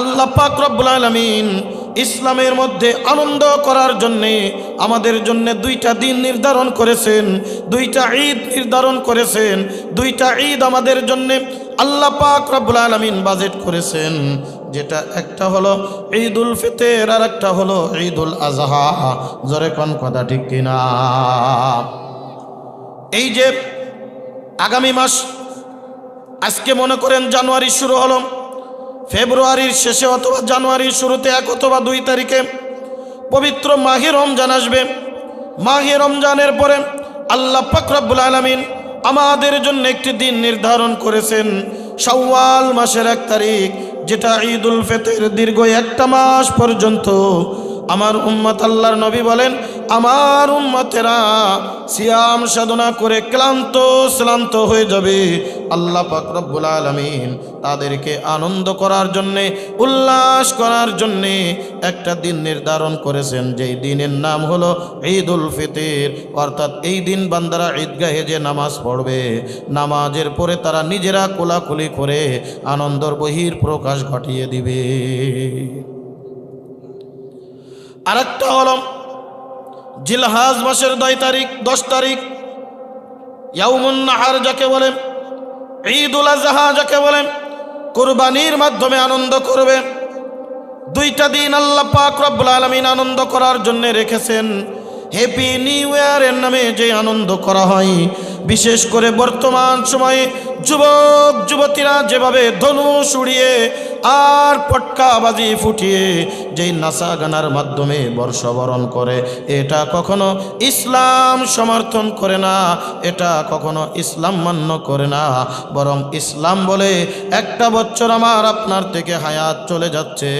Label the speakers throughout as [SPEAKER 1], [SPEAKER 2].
[SPEAKER 1] আল্লাহ পাক রব্বুল আলামিন ইসলামের মধ্যে আনন্দ করার জন্যে আমাদের জন্য দুইটা দিন নির্ধারণ করেছেন, দুইটা ঈদ নির্ধারণ করেছেন, দুইটা ঈদ আমাদের জন্য আল্লাহ পাক রব্বুল আলামিন বাজেট করেছেন, যেটা একটা হলো ঈদুল ফিতর আর একটা হলো ঈদুল আজহা জোরে কোন কথা ঠিক কিনা? এই যে আগামী মাস, আজকে মনে করেন জানুয়ারি শুরু হলো ফেব্রুয়ারির শেষে অথবা জানুয়ারির শুরুতে এক অথবা দুই তারিখে পবিত্র মাহে রমজান আসবে। মাহে রমজানের পরে আল্লাহ ফাকরাবুল আলমিন আমাদের জন্য একটি দিন নির্ধারণ করেছেন শাওয়াল মাসের এক তারিখ, যেটা ঈদুল ফেতের দীর্ঘ একটা মাস পর্যন্ত। আমার উম্মত আল্লাহর নবী বলেন আমার উম্মতেরা সিয়াম সাধনা করে ক্লান্ত, শ্লান্ত হয়ে যাবে। আল্লাহ রব্বুল আলামিন তাদেরকে আনন্দ করার জন্যে, উল্লাস করার জন্যে একটা দিন নির্ধারণ করেছেন, যেই দিনের নাম হলো ঈদুল ফিতর। অর্থাৎ এই দিন বান্দারা ঈদগাহে যে নামাজ পড়বে, নামাজের পরে তারা নিজেরা কোলাকুলি করে আনন্দর বহির প্রকাশ ঘটিয়ে দিবে। আরেকটা হলো জিলহাজ মাসের দুই তারিখ, দশ তারিখ। ইয়াউমুন নাহার যাকে বলেন ঈদুল আজহা যাকে বলেন কুরবানির মাধ্যমে আনন্দ করবে। দুইটা দিন আল্লাহ পাক রব্বুল আলামিন আনন্দ করার জন্য রেখেছেন। হ্যাপি নিউ ইয়ারের নামে যে আনন্দ করা হয়। বিশেষ করে বর্তমান সময়ে যুবক, যুবতীরা যেভাবে ধনুষ উড়িয়ে আর পটকাবাজি ফুটিয়ে যেই নাসা গানার মাধ্যমে বর্ষবরণ করে, এটা কখনো ইসলাম সমর্থন করে না, এটা কখনো ইসলাম মান্য করে না। বরং ইসলাম বলে, একটা বছর আমার আপনার থেকে হায়াত চলে যাচ্ছে।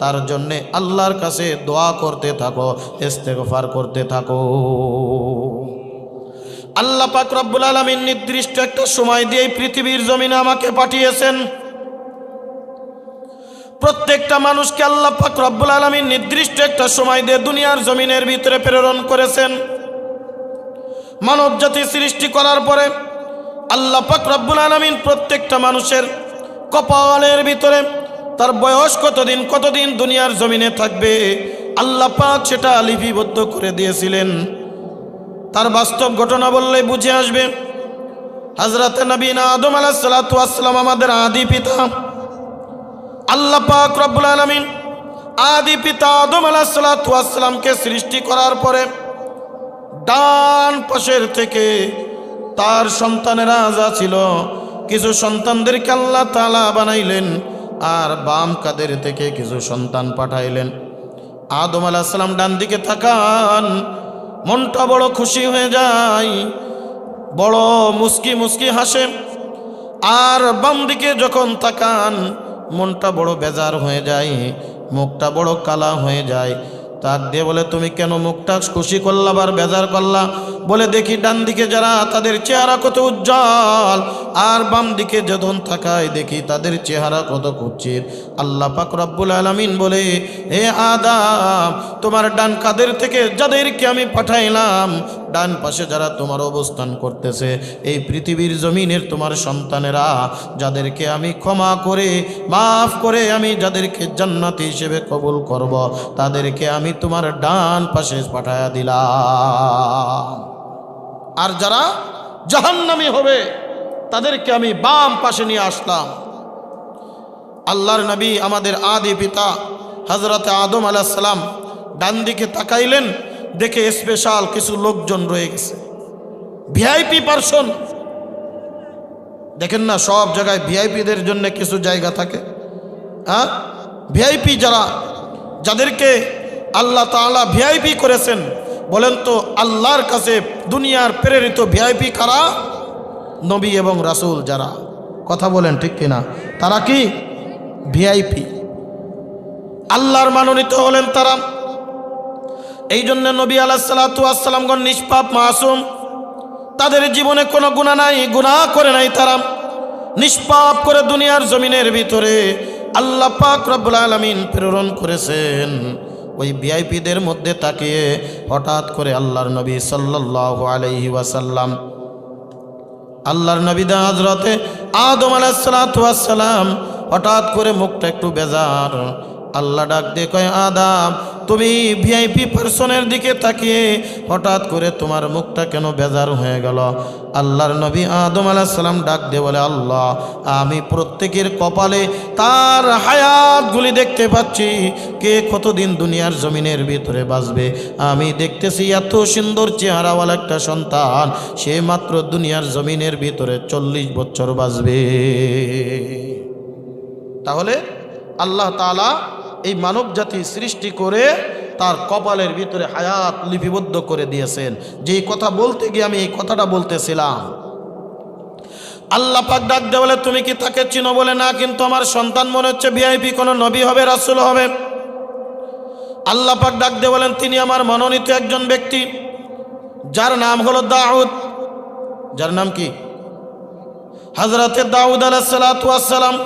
[SPEAKER 1] তার জন্যে আল্লাহর কাছে দোয়া করতে থাকো, ইস্তেগফার করতে থাকো। আল্লাহ পাক রব্বুল আলমিন নির্দিষ্ট একটা সময় দিয়ে পৃথিবীর জমিনে আমাকে পাঠিয়েছেন। প্রত্যেকটা মানুষকে আল্লাহ পাক রব্বুল আলমিন নির্দিষ্ট একটা সময় দিয়ে দুনিয়ার জমিনের ভিতরে প্রেরণ করেছেন। মানব জাতি সৃষ্টি করার পরে আল্লাহ পাক রব্বুল আলমিন প্রত্যেকটা মানুষের কপালের ভিতরে তার বয়স কতদিন কতদিন দুনিয়ার জমিনে থাকবে, আল্লাহ পাক সেটা লিপিবদ্ধ করে দিয়েছিলেন। তার বাস্তব ঘটনা বললে বুঝে আসবে হজরত নবীন আদম আলাহ আলাহাতাম আমাদের আদি পিতা আল্লাহ পাক রব্বুল আলমিন আদি পিতা আদম আলাহাতামকে সৃষ্টি করার পরে ডান পাশের থেকে তার সন্তানেরা যা ছিল। কিছু সন্তানদেরকে আল্লাহ তালা বানাইলেন আর বাম কাদের থেকে কিছু সন্তান পাঠাইলেন। আদম আলাহিসাল্লাম ডান দিকে তাকান, মনটা বড় খুশি হয়ে যায়, বড় মুস্কি মুস্কি হাসে। আর বাম দিকে যখন তাকান মনটা বড় বেজার হয়ে যায়, মুখটা বড় কালা হয়ে যায়। তার দিয়ে বলে, তুমি কেন মুখটা খুশি করলা বার বেজার করলা? বলে দেখি ডান দিকে যারা তাদের চেহারা কত উজ্জ্বল, আর বাম দিকে যখন থাকায় দেখি তাদের চেহারা কত কুচ্ছিত। আল্লাহ পাক রব্বুল আলমিন বলে হে আদাম, তোমার ডান কাদের থেকে যাদেরকে আমি পাঠাইলাম, ডান পাশে যারা তোমার অবস্থান করতেছে, এই পৃথিবীর জমিনের তোমার সন্তানেরা, যাদেরকে আমি ক্ষমা করে, মাফ করে আমি যাদেরকে জান্নাতি হিসেবে কবুল করব, তাদেরকে আমি তোমার ডান পাশে পাঠায়া দিলাম। আর যারা জাহান্নামি হবে, তাদেরকে আমি বাম পাশে নিয়ে আসলাম। আল্লাহর নবী আমাদের আদি পিতা হজরত আদম আলাহিসাল্লাম ডান দিকে তাকাইলেন, দেখে স্পেশাল কিছু লোকজন রয়ে গেছে। ভিআইপি পার্সন দেখেন না, সব জায়গায় ভিআইপিদের জন্য কিছু জায়গা থাকে। হ্যাঁ? ভিআইপি যারা, যাদেরকে আল্লাহ তাআলা ভিআইপি করেছেন বলেন তো, আল্লাহর কাছে দুনিয়ার প্রেরিত ভিআইপি কারা? নবী এবং রাসূল যারা। কথা বলেন ঠিক কিনা? তারা কি? ভিআইপি আল্লাহর মানোনীত হলেন তারা। এই জন্য নবী আলাহিসাল্লাতুয়াসাল্লামগণ নিষ্পাপ, মাসুম। তাদের জীবনে কোনো গুণা নাই গুণা করে নাই তারা। নিষ্পাপ করে দুনিয়ার জমিনের ভিতরে আল্লাহ পাক রব্বুল আলমিন প্রেরণ করেছেন। ওই ভিআইপিদের মধ্যে তাকিয়ে হঠাৎ করে আল্লাহর নবী সাল্লাহ আলহি ওয়াসাল্লাম, আল্লাহর নবী দা হজরতে আদম আলাহাতাম হঠাৎ করে মুখটা একটু বেজার, আল্লাহ ডাক দিয়ে কয়, আদাম তুমি ভিআইপি পার্সনের দিকে তাকিয়ে হঠাৎ করে তোমার মুখটা কেন বেজার হয়ে গেল? আল্লাহর নবী আদম আলাহিসাল্লাম ডাক দিয়ে বলে, আল্লাহ, আমি প্রত্যেকের কপালে তার হায়াতগুলি দেখতে পাচ্ছি। কে কতদিন দুনিয়ার জমিনের ভিতরে বাঁচবে? আমি দেখতেছি এত সুন্দর চেহারাওয়ালা একটা সন্তান। সে মাত্র দুনিয়ার জমিনের ভিতরে চল্লিশ বছর বাঁচবে। তাহলে আল্লাহ তালা এই মানব জাতি সৃষ্টি করে তার কপালের ভিতরে হায়াত লিপিবদ্ধ করে দিয়েছেন। যে কথা বলতে গিয়ে আমি এই কথাটা বলতেছিলাম। আল্লাহ পাক ডাক দে বলে, তুমি কি তাকে চিনো? বলে, না, কিন্তু আমার সন্তান মনে হচ্ছে ভিআইপি, কোনো নবী হবে, রাসুল হবে। আল্লাহ পাক ডাক দে বলেন, তিনি আমার মনোনীত একজন ব্যক্তি, যার নাম হলো দাউদ। যার নাম কি? হজরতে দাউদ আলাহ সালাম।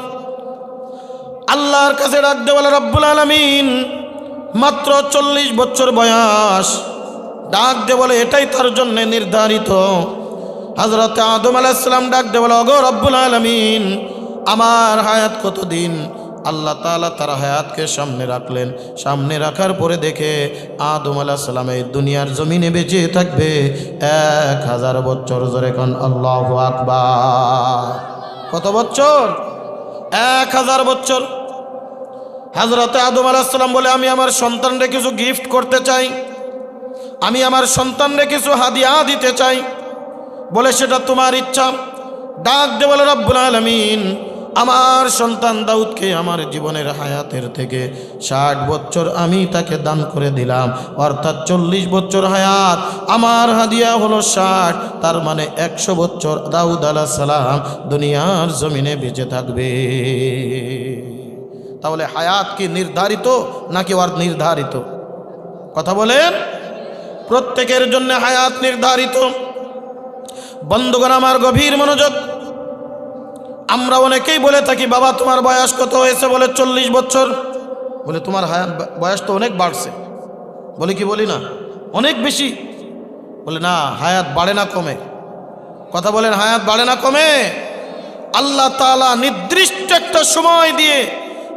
[SPEAKER 1] আল্লাহর কাছে ডাকতে বলে, রব্বুল আলমিন, মাত্র চল্লিশ বছর বয়স। ডাক দে বলে, এটাই তার জন্য নির্ধারিত। হজরত আদম আলাইসালাম ডাক দে বলে অগো রব্বুল আলমিন, আমার হায়াত কতদিন? আল্লাহ তালা তার হায়াতকে সামনে রাখলেন। সামনে রাখার পরে দেখে আদম আলাহ এই দুনিয়ার জমিনে বেঁচে থাকবে এক হাজার বছর। জোরে কন, আল্লাহ আকবার। কত বছর? এক হাজার বছর। হাজরতে আদম আলাহাম বলে, আমি আমার সন্তানরে কিছু গিফট করতে চাই। আমি আমার সন্তানরে কিছু হাদিয়া দিতে চাই। বলে, সেটা তোমার ইচ্ছা। ডাক দেবল রব্বুল আলমিন। আমার সন্তান দাউদকে আমার জীবনের হায়াতের থেকে ষাট বছর আমি তাকে দান করে দিলাম। অর্থাৎ চল্লিশ বছর হায়াত। আমার হাদিয়া হলো ষাট। তার মানে একশো বছর দাউদ আলাহ সালাম দুনিয়ার জমিনে বেঁচে থাকবে। তাহলে হায়াত কি নির্ধারিত নাকি আর নির্ধারিত? কথা বলেন। প্রত্যেকের জন্য হায়াত নির্ধারিত। বন্ধুগণ, আমার গভীর মনোযোগ আমরা অনেকেই বলে থাকি, বাবা, তোমার বয়স কত হয়েছে? বলে, চল্লিশ বছর। বলে, তোমার বয়স তো অনেক বাড়ছে। বলে, কি বলি না? অনেক বেশি। বলে, না, হায়াত বাড়ে না কমে। কথা বলেন, হায়াত বাড়ে না কমে? আল্লাহ তালা নির্দিষ্ট একটা সময় দিয়ে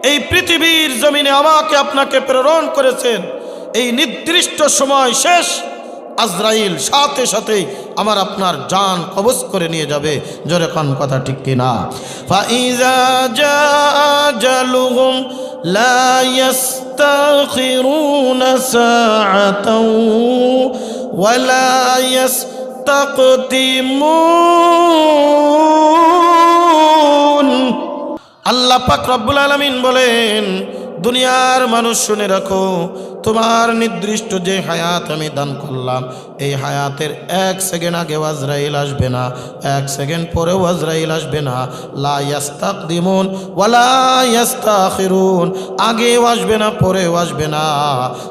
[SPEAKER 1] এই পৃথিবীর জমিনে আমাকে আপনাকে প্রেরণ করেছেন। এই নির্দিষ্ট সময় শেষ। আজরাইল সাথে সাথেই আমার আপনার জান কবজ করে নিয়ে যাবে। জোরে কোন কথা ঠিক কিনা? ফাইজা আল্লাহ পাক রব্বুল আলমিন বলেন, দুনিয়ার মানুষ শুনে রাখো তোমার নির্দিষ্ট যে হায়াত আমি দান করলাম, এই হায়াতের এক সেকেন্ড আগে ওয়াজরাইল আসবে না, এক সেকেন্ড পরে ওয়াজরাইল আসবে না। লা ইয়াস্তাক দিমুন ওয়ালা ইয়াস্তাখিরুন, আগেও আসবে না, পরেও আসবে না।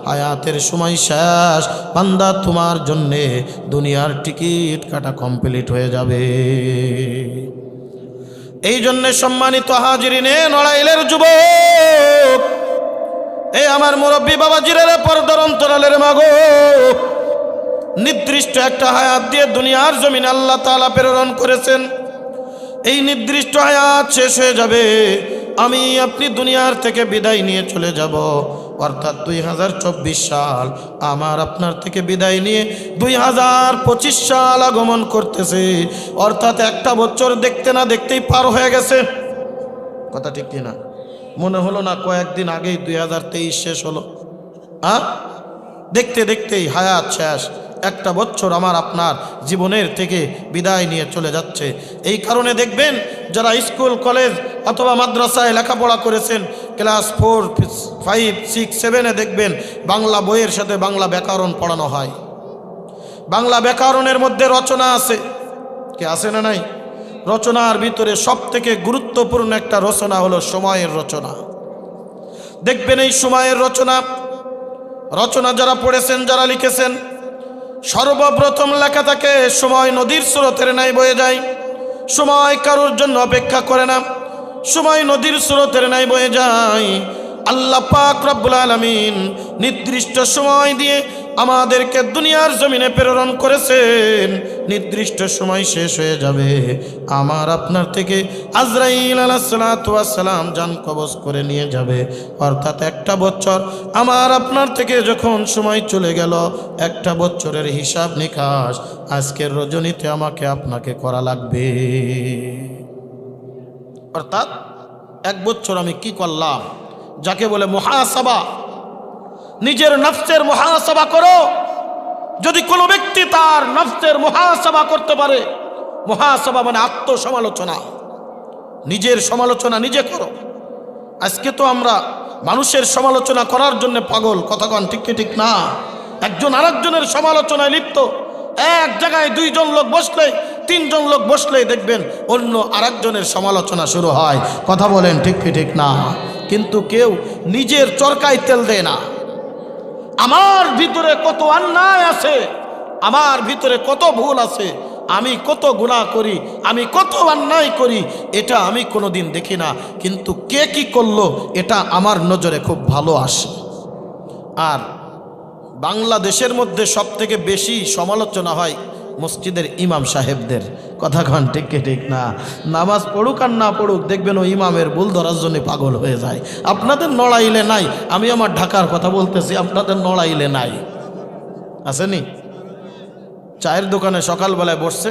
[SPEAKER 1] হায়াতের সময় শেষ, বান্দা তোমার জন্যে দুনিয়ার টিকিট কাটা কমপ্লিট হয়ে যাবে। এই জন্য সম্মানিত হাজিরিনে নড়াইলের যুবক এই আমার মুরব্বী বাবা জিরের পর্দার অন্তরালের মাগো। নির্দিষ্ট একটা হায়াত দিয়ে দুনিয়ার জমিন আল্লাহ তালা প্রেরণ করেছেন। এই নির্দিষ্ট হায়াত শেষ হয়ে যাবে। আমি আপনি দুনিয়ার থেকে বিদায় নিয়ে চলে যাব। অর্থাৎ দুই হাজার চব্বিশ সাল আমার আপনার থেকে বিদায় নিয়ে দুই হাজার পঁচিশ সাল আগমন করতেছে। অর্থাৎ একটা বছর দেখতে না দেখতেই পার হয়ে গেছে। কথা ঠিক কিনা? মনে হলো না কয়েকদিন আগেই দুই হাজার তেইশ শেষ হলো। হ্যাঁ দেখতে দেখতেই হায়াত শেষ। একটা বছর আমার আপনার জীবনের থেকে বিদায় নিয়ে চলে যাচ্ছে। এই কারণে দেখবেন, যারা স্কুল, কলেজ অথবা মাদ্রাসায় লেখাপড়া করেছেন, ক্লাস ফোর, ফাইভ, সিক্স, সেভেনে দেখবেন, বাংলা বইয়ের সাথে বাংলা ব্যাকরণ পড়ানো হয়। বাংলা ব্যাকরণের মধ্যে রচনা আছে। কে আছে না নাই? রচনার ভিতরে সব থেকে গুরুত্বপূর্ণ একটা রচনা হলো সময়ের রচনা। দেখবেন এই সময়ের রচনা রচনা যারা পড়েছেন, যারা লিখেছেন, সর্বপ্রথম লেখা থাকে, সময় নদীর স্রোতের নাই বয়ে যায়। সময় কারোর জন্য অপেক্ষা করে না, সময় নদীর স্রোতের নাই বয়ে যায়। আল্লাহ পাক রব্বুল আলমিন নির্দিষ্ট সময় দিয়ে আমাদেরকে দুনিয়ার জমিনে প্রেরণ করেছেন। নির্দিষ্ট সময় শেষ হয়ে যাবে। আমার আপনার থেকে আজরাইল আলাহাতাম যান কবজ করে নিয়ে যাবে। অর্থাৎ একটা বছর আমার আপনার থেকে যখন সময় চলে গেল, একটা বছরের হিসাব নিকাশ আজকের রজনীতে আমাকে আপনাকে করা লাগবে। অর্থাৎ এক বছর আমি কি করলাম? যাকে বলে মহাসভা নিজের নফসের মহাসভা করো। যদি কোনো ব্যক্তি তার নফসের মহাসভা করতে পারে, মহাসভা মানে আত্মসমালোচনা। নিজের সমালোচনা নিজে করো। আজকে তো আমরা মানুষের সমালোচনা করার জন্য পাগল, কথাগণ ঠিক ঠিক না? একজন আরেকজনের সমালোচনায় লিপ্ত। এক জায়গায় দুইজন লোক বসলে, তিনজন লোক বসলেই দেখবেন অন্য আরেকজনের সমালোচনা শুরু হয়। কথা বলেন ঠিক ঠিক না? কিন্তু কেউ নিজের চরকায় তেল দেয় না। আমার ভিতরে কত অন্যায় আছে, আমার ভিতরে কত ভুল আছে, আমি কত গুণা করি, আমি কত অন্যায় করি, এটা আমি কোনো দিন দেখি না। কিন্তু কে কি করল, এটা আমার নজরে খুব ভালো আসে। আর বাংলাদেশের মধ্যে সবথেকে বেশি সমালোচনা হয় মসজিদের ইমাম সাহেবদের। কথা কন, ঠিক ঠিক না? নামাজ পড়ুক আর না পড়ুক, দেখবেন ও ইমামের ভুল ধরার জন্য পাগল হয়ে যায়। আপনাদের নড়াইলে নাই, আমি আমার ঢাকার কথা বলতেছি, আপনাদের নড়াইলে নাই। আসেনি চায়ের দোকানে সকালবেলায় বসছে,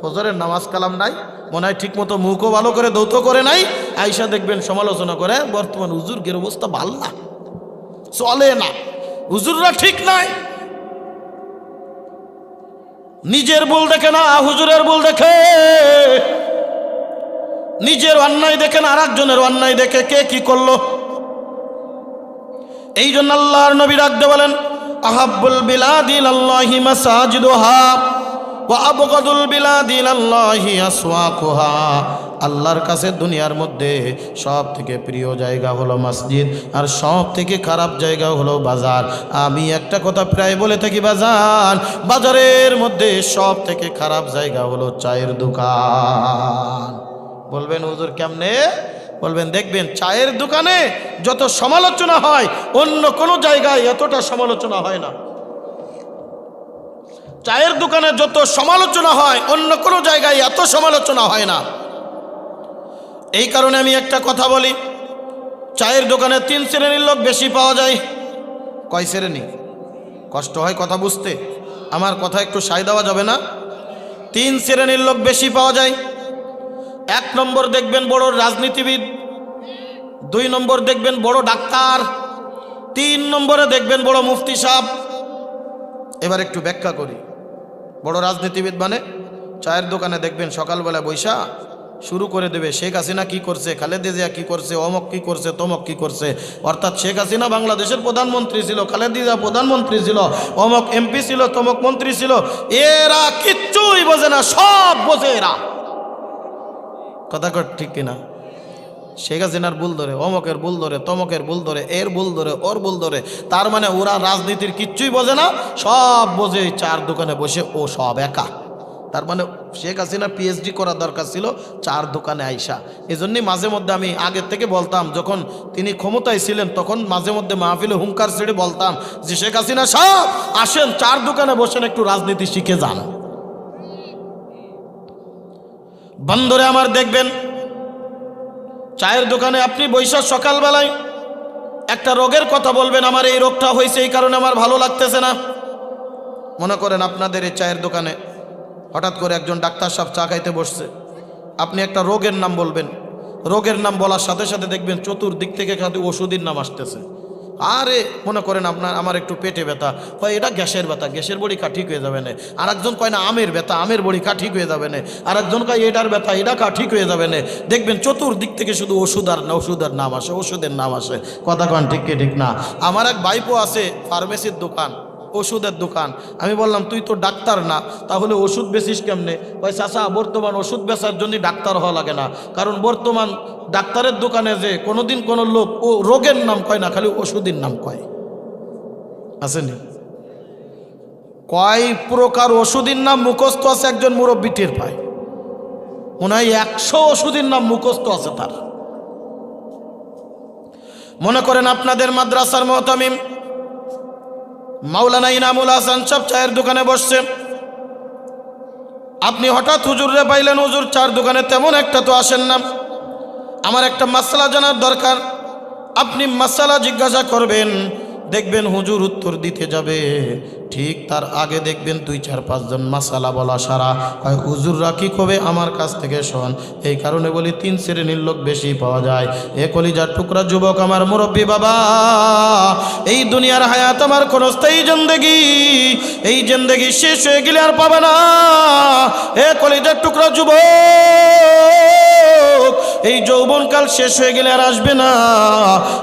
[SPEAKER 1] ফজরের নামাজ কালাম নাই, মনে হয় ঠিক মতো মুখও ভালো করে দৌত করে নাই আইসা দেখবেন সমালোচনা করে, বর্তমান হুজুরগের অবস্থা ভালো না চলে না। হুজুররা ঠিক নাই। নিজের ভুল দেখে না, হুজুরের ভুল দেখে। নিজের অন্যায় দেখে না আর একজনের অন্যায় দেখে কে কি করল? এই জন্য আল্লাহর নবী রাখতে বলেন আহাবুল বিলাদিল আল্লাহি মাসাজিদুহা। ওয়া আবগাদুল বিলাদিল আসওয়াকুহা। আল্লাহর কাছে দুনিয়ার মধ্যে সব থেকে প্রিয় জায়গা হলো মসজিদ আর সব থেকে খারাপ জায়গা হলো বাজার। আমি একটা কথা প্রায় বলে থাকি, বাজার, বাজারের মধ্যে সব থেকে খারাপ জায়গা হলো চায়ের দোকান। বলবেন, হুজুর কেমনে? বলবেন, দেখবেন চায়ের দোকানে যত সমালোচনা হয়, অন্য কোনো জায়গায় এতটা সমালোচনা হয় না। চায়ের দোকানে যত সমালোচনা হয়, অন্য কোনো জায়গায় এত সমালোচনা হয় না। এই কারণে আমি একটা কথা বলি, চায়ের দোকানে তিন শ্রেণির লোক বেশি পাওয়া যায়। কয় শ্রেণি? কষ্ট হয় কথা বুঝতে? আমার কথা একটু সাই দেওয়া যাবে না? তিন শ্রেণির লোক বেশি পাওয়া যায়। এক নম্বর দেখবেন বড় রাজনীতিবিদ, দুই নম্বর দেখবেন বড় ডাক্তার, তিন নম্বরে দেখবেন বড় মুফতি সাহ এবার একটু ব্যাখ্যা করি। বড় রাজনীতিবিদ মানে? চায়ের দোকানে দেখবেন সকালবেলা বৈশা শুরু করে দেবে, শেখ হাসিনা কি করছে, খালেদা জিয়া কি করছে, অমক কি করছে, তমক কি করছে? অর্থাৎ শেখ হাসিনা বাংলাদেশের প্রধানমন্ত্রী ছিল, খালেদা জিয়া প্রধানমন্ত্রী ছিল, অমক এমপি ছিল, তমক মন্ত্রী ছিল, এরা কিচ্ছুই বোঝে না, সব বোঝে এরা। কথা ঠিক কিনা? শেখ হাসিনার ভুল ধরে, অমকের ভুল ধরে, তমকের ভুল ধরে, এর ভুল ধরে, ওর ভুল ধরে, তার মানে ওরা রাজনীতির কিচ্ছুই বোঝে না, সব বোঝে চার দোকানে বসে, ও সব একা। তার মানে শেখ হাসিনা পিএইচডি করার দরকার ছিল চার দোকানে আইসা। এই জন্যই মাঝে মধ্যে আমি আগের থেকে বলতাম, যখন তিনি ক্ষমতায় ছিলেন, তখন মাঝে মধ্যে মাহফিলে হুঙ্কার ছেড়ে বলতাম যে, শেখ হাসিনা সব আসেন, চার দোকানে বসেন, একটু রাজনীতি শিখে যান। বন্ধরে আমার দেখবেন চায়ের দোকানে আপনি বৈশাখ সকালবেলায় একটা রোগের কথা বলবেন, আমার এই রোগটা হয়েছে, এই কারণে আমার ভালো লাগতেছে না। মনে করেন আপনাদের এই চায়ের দোকানে হঠাৎ করে একজন ডাক্তার সাহেব চা খাইতে বসছে। আপনি একটা রোগের নাম বলবেন। রোগের নাম বলার সাথে সাথে দেখবেন চতুর্দিক থেকে খাদ্য ওষুধের নাম আসতেছে। আরে, মনে করেন আপনার, আমার একটু পেটে ব্যথা। কয়, এটা গ্যাসের ব্যথা, গ্যাসের বড়ি কা ঠিক হয়ে যাবে না। আর একজন কয়, না, আমের ব্যথা, আমের বড়ি কা ঠিক হয়ে যাবে না। আর একজন কয়, এটার ব্যথা, এটা কা ঠিক হয়ে যাবে না। দেখবেন চতুর্দিক থেকে শুধু ওষুধ আর ওষুধের নাম আসে, ওষুধের নাম আসে। কথা কন, ঠিক ঠিক না? আমার এক বাইপো আছে ফার্মেসির দোকান। ওষুধের দোকান। আমি বললাম, তুই তো ডাক্তার না, তাহলে ওষুধ বেচিস কেমনে? ওই চাষা বর্তমান ওষুধ বেচার জন্য ডাক্তার হওয়া লাগে না। কারণ বর্তমান ডাক্তারের দোকানে যে কোনোদিন কোনো লোক ও রোগের নাম কয় না, খালি ওষুধের নাম কয়। আসেনি? কয় প্রকার ওষুধের নাম মুখস্থ আছে, একজন মুরব্বী টের পায়। মনে হয় একশো ওষুধের নাম মুখস্থ আছে তার। মনে করেন, আপনাদের মাদ্রাসার মহতামিম মাওলানা ইনামুল হাসান সব চায়ের দোকানে বসছে। আপনি হঠাৎ হুজুরে পাইলেন, হুজুর চার দোকানে তেমন একটা তো আসেন না। আমার একটা মাসালা জানার দরকার। আপনি মাসালা জিজ্ঞাসা করবেন দেখবেন হুজুর উত্তর দিতে যাবে। ঠিক তার আগে দেখবেন দুই, চার পাঁচজন মাসালা বলা সারা। হয়, হুজুররা কি কবে আমার কাছ থেকে শোন। এই কারণে বলি তিন শ্রেণির লোক বেশি পাওয়া যায়। এ কলিজার টুকরা যুবক আমার মুরব্বী বাবা। এই দুনিয়ার হায়াত আমার কোন স্থায়ী জেন্দেগি। এই জেন্দেগি শেষ হয়ে গেলে আর পাবে না। এ কলিজার টুকরা যুবক। এই যৌবনকাল শেষ হয়ে গেলে আর আসবে না।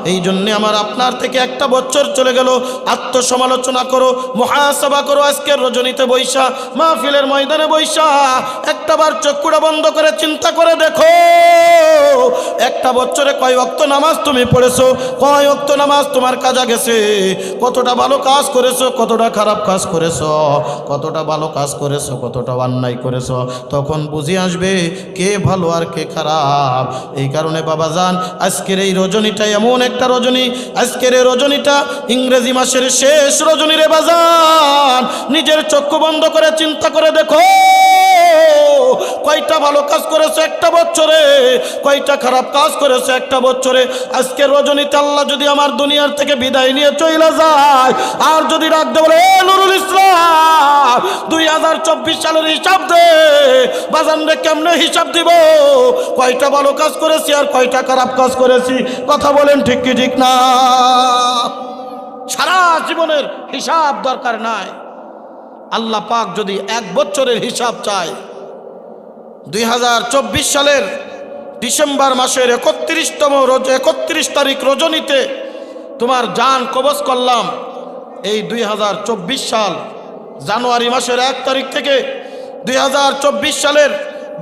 [SPEAKER 1] এই জন্যে আমার আপনার থেকে একটা বছর চলে গেল। আত্মসমালোচনা করো, মহাসভা করো আজকের রজনীতে বৈশা, মাহফিলের ময়দানে বৈশা। একটাবার চক্ষুটা বন্ধ করে চিন্তা করে দেখো। একটা বছরে কয় অক্ত নামাজ তুমি পড়েছো? কয় অক্ত নামাজ তোমার কাজা গেছে? কতটা ভালো কাজ করেছ, কতটা খারাপ কাজ করেছ? কতটা ভালো কাজ করেছ, কতটা অন্যায় করেছ? তখন বুঝে আসবে কে ভালো আর কে খারাপ। এই কারণে বাবা যান আজকের এই রজনীটা এমন একটা রজনী, আজকের এই রজনীটা ইংরেজি মাসের শেষ রজনী রে বাজান নিজের চক্ষু বন্ধ করে চিন্তা করে দেখো, কয়টা ভালো কাজ করেছে একটা বছরে, কয়টা খারাপ কাজ করেছে একটা বছরে। আজকে রজনীতে আল্লাহ যদি আমার দুনিয়ার থেকে বিদায় নিয়ে চলে যায়, আর যদি রাখতে বলে, "এ নুরুল ইসলাম, দুই হাজার চব্বিশ সালের হিসাব দে, বাজান রে, কেমনে হিসাব দিব? কয়টা ভালো কাজ করেছি আর কয়টা খারাপ কাজ করেছি? কথা বলেন ঠিক কি, ঠিক না? সারা জীবনের হিসাব দরকার নাই। আল্লাহ পাক যদি এক বছরের হিসাব চায়, দুই হাজার চব্বিশ সালের ডিসেম্বর মাসের একত্রিশতম রোজ, একত্রিশ তারিখ রজনীতে তোমার জান কবজ করলাম। এই দুই হাজার চব্বিশ সাল জানুয়ারি মাসের এক তারিখ থেকে দুই হাজার চব্বিশ সালের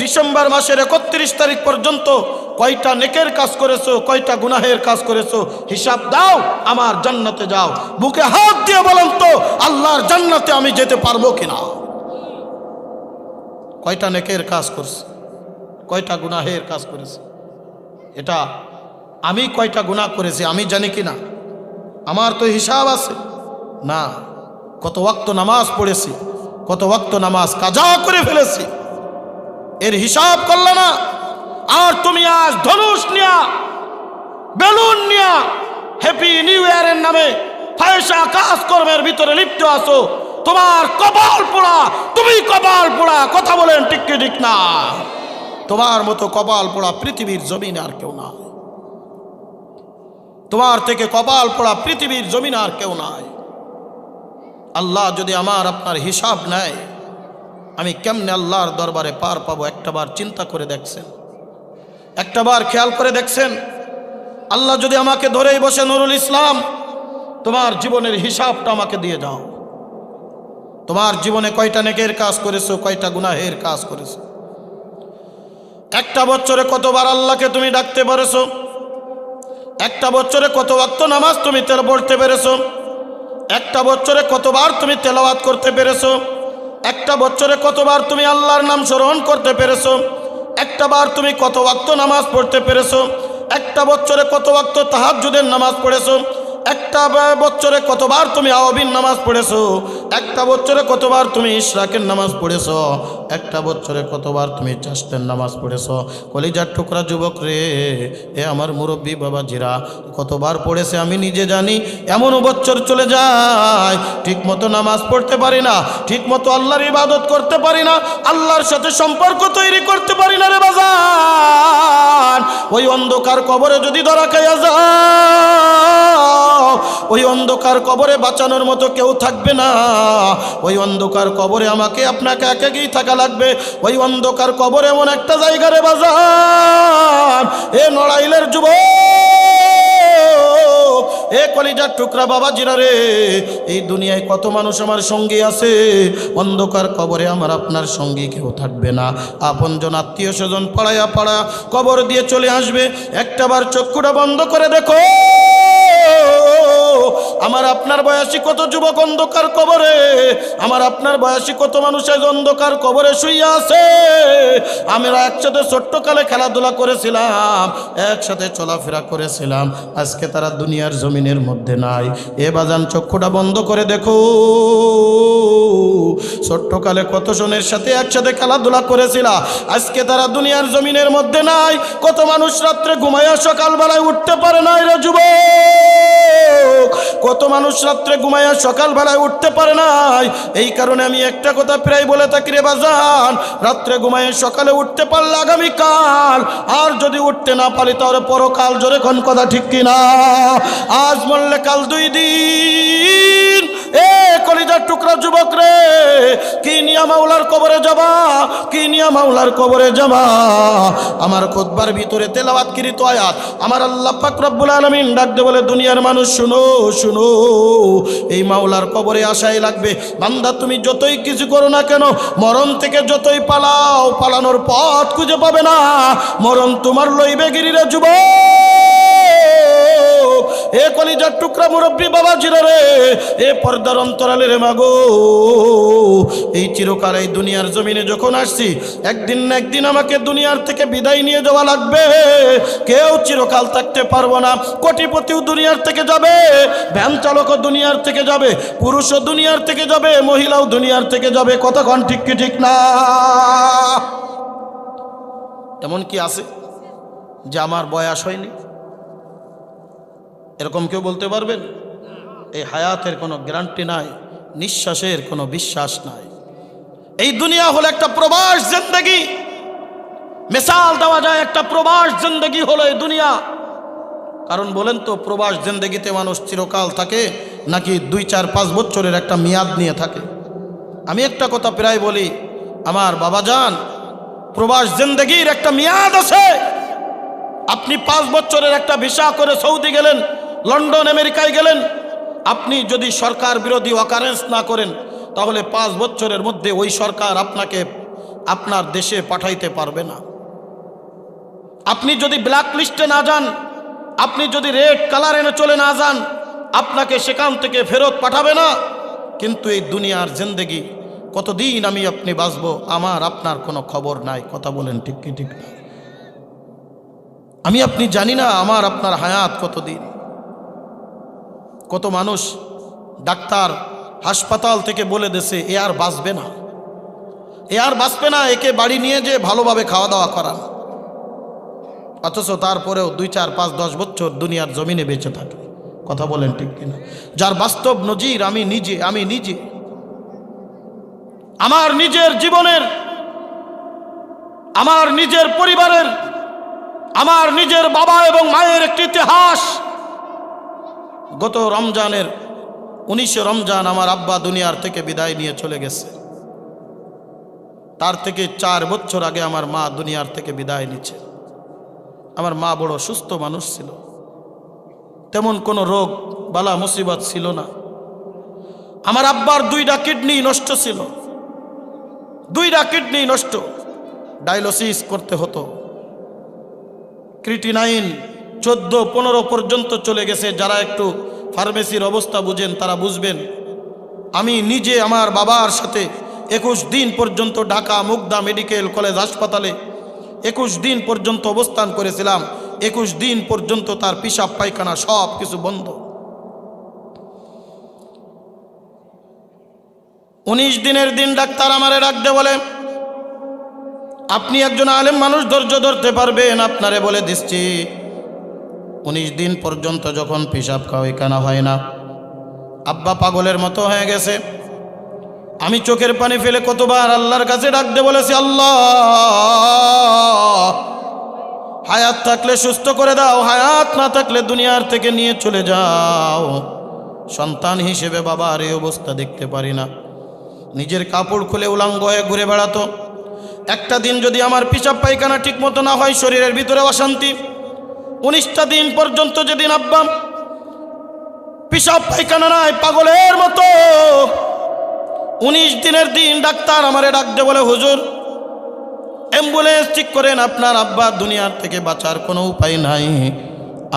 [SPEAKER 1] ডিসেম্বর মাসের একত্রিশ তারিখ পর্যন্ত কয়টা নেকের কাজ করেছ, কয়টা গুনাহের কাজ করেছ, হিসাব দাও, আমার জান্নাতে যাও। বুকে হাত দিয়ে বলেন তো, আল্লাহর জান্নাতে আমি যেতে পারব কিনা? কয়টা নেকের কাজ করছে, কয়টা গুনাহের কাজ করেছে? এটা আমি কয়টা গুনাহ করেছি, আমি জানি কি না আমার তো হিসাব আছে। না, কত ওয়াক্ত নামাজ পড়েছি, কত ওয়াক্ত নামাজ কাজা করে ফেলেছি। এর হিসাব করলে না, আর তুমি আজ ধনুষ নিয়া, বেলুন নিয়া হ্যাপি নিউ ইয়ারের নামে ফায়সা কাজকর্মের ভিতরে লিপ্ত আছো। তোমার কপাল পোড়া, তুমি কপাল পোড়া, কথা বলেন ঠিক কি ঠিক না? তোমার মতো কপাল পোড়া পৃথিবীর জমিনে আর কেউ নাই। তোমার থেকে কপাল পোড়া পৃথিবীর জমিনে আর কেউ নাই। আল্লাহ যদি আমার আপনার হিসাব নেয় আমি কেমনে আল্লাহর দরবারে পার পাবো? একটাবার চিন্তা করে দেখছেন। একটাবার খেয়াল করে দেখছেন। আল্লাহ যদি আমাকে ধরেই বসে নুরুল ইসলাম, তোমার জীবনের হিসাবটা আমাকে দিয়ে যাও তোমার জীবনে কয়টা নেকের কাজ করেছ, কয়টা গুনাহের কাজ করেছ? একটা বছরে কতবার আল্লাহকে তুমি ডাকতে পেরেছ? একটা বছরে কত ওয়াক্ত নামাজ তুমি তেল পড়তে পেরেছ? একটা বছরে কতবার তুমি তেলাওয়াত করতে পেরেছ? একটা বছরে কতবার তুমি আল্লাহর নাম স্মরণ করতে পেরেছ? একটা বার তুমি কত ওয়াক্ত নামাজ পড়তে পেরেছ? একটা বছরে কত ওয়াক্ত তাহাজুদের নামাজ পড়েছো? একটা বছরে কতবার তুমি আওয়াবিন নামাজ পড়েছো? একটা বছরে কতবার তুমি ইশরাকের নামাজ পড়েছো? একটা বছরে কতবার তুমি চাষতের নামাজ পড়েছো? কলিজার টুকরা যুবক রে, এ আমার মুরব্বী বাবা জিরা কতবার পড়েছে আমি নিজে জানি। এমনও বছর চলে যায় ঠিক মতো নামাজ পড়তে পারি না ঠিক মতো আল্লাহর ইবাদত করতে পারি না, আল্লাহর সাথে সম্পর্ক তৈরি করতে পারি না রে বাজান। ওই অন্ধকার কবরে যদি ধরা খাইয়া যাও ওই অন্ধকার কবরে বাঁচানোর মতো কেউ থাকবে না। ওই অন্ধকার কবরে আমাকে আপনাকে একাকেই থাকা লাগবে। ওই অন্ধকার কবর এমন একটা জায়গা রে বাজান। এ নড়াইলের যুবক, এ কলিজার টুকরা বাবা জিরা রে। এই দুনিয়ায় কত মানুষ আমার সঙ্গী আছে। অন্ধকার কবরে আমার আপনার সঙ্গী কেউ থাকবে না। আপনজন আত্মীয় স্বজন পাড়ায়া পাড়া কবর দিয়ে চলে আসবে। একটাবার চক্ষুটা বন্ধ করে দেখো। আমার আপনার বয়সী কত যুবক অন্ধকার কবরে? আমার আপনার বয়সী কত মানুষ অন্ধকার কবরে শুইয়া আছে? আমরা একসাথে ছোট্টকালে খেলাধুলা করেছিলাম, একসাথে চলাফেরা করেছিলাম। আজকে তারা দুনিয়ার জমিনের মধ্যে নাই। এ বাজান চক্ষুটা বন্ধ করে দেখো। ছোট্টকালে কত জনের সাথে একসাথে খেলাধুলা করেছিল? আজকে তারা দুনিয়ার জমিনের মধ্যে নাই। কত মানুষ রাত্রে ঘুমাইয়া সকালবেলায় উঠতে পারে না রে যুবক? কত মানুষ রাত্রে ঘুমাইয়া সকালবেলায় উঠতে পারে নাই। এই কারণে আমি একটা কথা প্রায় বলে থাকি রে বাজান, রাত্রে ঘুমাইয়া সকালে উঠতে পারলে আগামীকাল। আর যদি উঠতে না পারি তাহলে পরকাল জোরে কোন কথা ঠিক কিনা? আজ বললে কাল দুই দিন। এ কলিজার টুকরা যুবক রে, কি নিয়া মাওলার কবরে যাবা? কি নিয়া মাওলার কবরে যাবা? আমার খুতবার ভিতরে তেলাওয়াত কৃত আয়াত। আমার আল্লাহ পাক রব্বুল আলামিন ডাক দে বলে, দুনিয়ার মানুষ, শুনো শুনো, এই মাওলার কবরে আসাই লাগবে। বান্দা, তুমি যতই কিছু করো না কেন, মরণ থেকে যতই পালাও, পালানোর পথ খুঁজে পাবে না। মরণ তোমার লইবে গিরিরে যুবক। এ কলিজার টুকরা মুরব্বী বাবা জিরা রে, এ পর্দার অন্তরালে রে মাগো। এই চিরকাল এই দুনিয়ার জমিনে যখন আসছি, একদিন না একদিন আমাকে দুনিয়ার থেকে বিদায় নিয়ে যাওয়া লাগবে। কেউ চিরকাল থাকতে পারব না। কোটিপতিও দুনিয়ার থেকে যাবে, ভ্যান চালকও দুনিয়ার থেকে যাবে, পুরুষও দুনিয়ার থেকে যাবে, মহিলাও দুনিয়ার থেকে যাবে। কতক্ষণ ঠিক কি ঠিক না? এমন কি আছে যে আমার বয়স হয়নি? এরকম কেউ বলতে পারবেন? এই হায়াতের কোনো গ্যারান্টি নাই, নিঃশ্বাসের কোনো বিশ্বাস নাই। এই দুনিয়া হলো একটা প্রবাস জিন্দগি। মিসাল দেওয়া যায়, একটা প্রবাস জিন্দগি হলো এই দুনিয়া। কারণ বলেন তো, প্রবাস জিন্দগিতে মানুষ চিরকাল থাকে, নাকি দুই, চার, পাঁচ বছরের একটা মেয়াদ নিয়ে থাকে? আমি একটা কথা প্রায় বলি, আমার বাবা যান, প্রবাস জিন্দগির একটা মেয়াদ আছে। আপনি পাঁচ বছরের একটা ভিসা করে সৌদি গেলেন লন্ডন, আমেরিকায় গেলেন। আপনি যদি সরকার বিরোধী অকারেন্স না করেন, তাহলে পাঁচ বছরের মধ্যে ওই সরকার আপনাকে আপনার দেশে পাঠাইতে পারবে না। আপনি যদি ব্ল্যাক লিস্টে না যান, আপনি যদি রেড কালার এনে চলে না যান, আপনাকে সেখান থেকে ফেরত পাঠাবে না। কিন্তু এই দুনিয়ার জিন্দেগি, কতদিন আমি আপনি বাঁচব, আমার আপনার কোনো খবর নাই, কথা বলেন ঠিক কি ঠিক আমি আপনি জানি না আমার আপনার হায়াত কতদিন। কত মানুষ ডাক্তার হাসপাতাল থেকে বলে দেশে এ আর বাঁচবে না। এ আর বাঁচবে না, একে বাড়ি নিয়ে যে ভালোভাবে খাওয়া দাওয়া করান। অথচ তারপরেও দুই, চার, পাঁচ, দশ বছর দুনিয়ার জমিনে বেঁচে থাকে। কথা বলেন ঠিক কিনা? যার বাস্তব নজির আমি নিজে আমি নিজে। আমার নিজের জীবনের, আমার নিজের পরিবারের, আমার নিজের বাবা এবং মায়ের একটি ইতিহাস গত রমজানের উনিশে রমজান আমার আব্বা দুনিয়ার থেকে বিদায় নিয়ে চলে গেছে। তার থেকে চার বছর আগে আমার মা দুনিয়ার থেকে বিদায় নিচ্ছে। আমার মা বড় সুস্থ মানুষ ছিল। তেমন কোনো রোগ বালা মুসিবত ছিল না। আমার আব্বার দুইটা কিডনি নষ্ট ছিল। দুইটা কিডনি নষ্ট। ডায়ালিসিস করতে হতো। ক্রিটিনাইন চোদ্দ, পনেরো পর্যন্ত চলে গেছে। যারা একটু ফার্মেসির অবস্থা বুঝেন, তারা বুঝবেন। আমি নিজে আমার বাবার সাথে একুশ দিন পর্যন্ত ঢাকা মুগদা মেডিকেল কলেজ হাসপাতালে একুশ দিন পর্যন্ত অবস্থান করেছিলাম। একুশ দিন পর্যন্ত তার পিসাব পায়খানা সব কিছু বন্ধ। উনিশ দিনের দিন ডাক্তার আমারে ডাকতে বলে, আপনি একজন আলেম মানুষ, ধৈর্য ধরতে পারবেন? আপনারে বলে দিচ্ছি। উনিশ দিন পর্যন্ত যখন পিসাব পায়খানা হয় না, আব্বা পাগলের মতো হয়ে গেছে। আমি চোখের পানি ফেলে কতবার আল্লাহর কাছে ডাকতে বলেছি, আল্লাহ! হায়াত থাকলে সুস্থ করে দাও, হায়াত না থাকলে দুনিয়ার থেকে নিয়ে চলে যাও। সন্তান হিসেবে বাবা আর এই অবস্থা দেখতে পারি না। নিজের কাপড় খুলে উলাঙ্গ হয়ে ঘুরে বেড়াতো। একটা দিন যদি আমার পিসাব পায়খানা ঠিক মতো না হয়, শরীরের ভিতরে অশান্তি। উনিশটা দিন পর্যন্ত যেদিন আব্বা পিসাব পায়খানা নাই, পাগলের মতো। উনিশ দিনের দিন ডাক্তার আমারে ডাকতে বলে, হুজুর, অ্যাম্বুলেন্স ঠিক করেন, আপনার আব্বা দুনিয়ার থেকে বাঁচার কোনো উপায় নাই।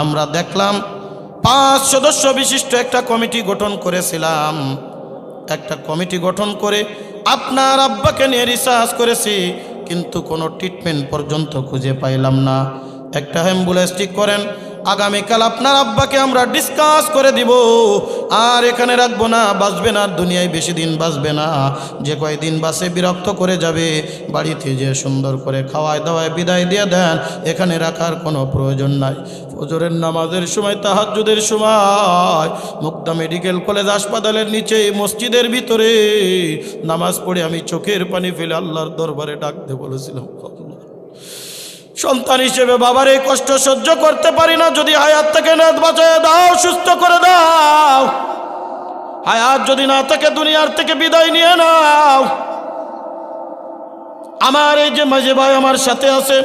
[SPEAKER 1] আমরা দেখলাম পাঁচ সদস্য বিশিষ্ট একটা কমিটি গঠন করেছিলাম। একটা কমিটি গঠন করে আপনার আব্বাকে নিয়ে রিসার্চ করেছি, কিন্তু কোনো ট্রিটমেন্ট পর্যন্ত খুঁজে পাইলাম না। একটা অ্যাম্বুলেন্স ঠিক করেন। আগামীকাল আপনার আব্বাকে আমরা ডিসকাস করে দিব। আর এখানে রাখব না, বাঁচবে না দুনিয়ায় বেশি দিন বাঁচবে না। যে কয়দিন বাসে বিরক্ত করে যাবে। বাড়িতে যে সুন্দর করে খাওয়ায় দাওয়ায় বিদায় দিয়ে দেন, এখানে রাখার কোনো প্রয়োজন নাই। ফজরের নামাজের সময়, তাহাজ্জুদের সময়, মুক্তা মেডিকেল কলেজ হাসপাতালের নিচে, মসজিদের ভিতরে। নামাজ পড়ে আমি চোখের পানি ফেলে আল্লাহর দরবারে ডাকতে বলেছিলাম সন্তান হিসেবে বাবার এই কষ্ট সহ্য করতে পারি না, যদি হায়াত থেকে নাত বাঁচায় দাও, সুস্থ করে দাও। হায়াত যদি না থাকে, দুনিয়ার থেকে বিদায় নিয়ে নাও। আমার এই যে মাঝে ভাই আমার সাথে আছে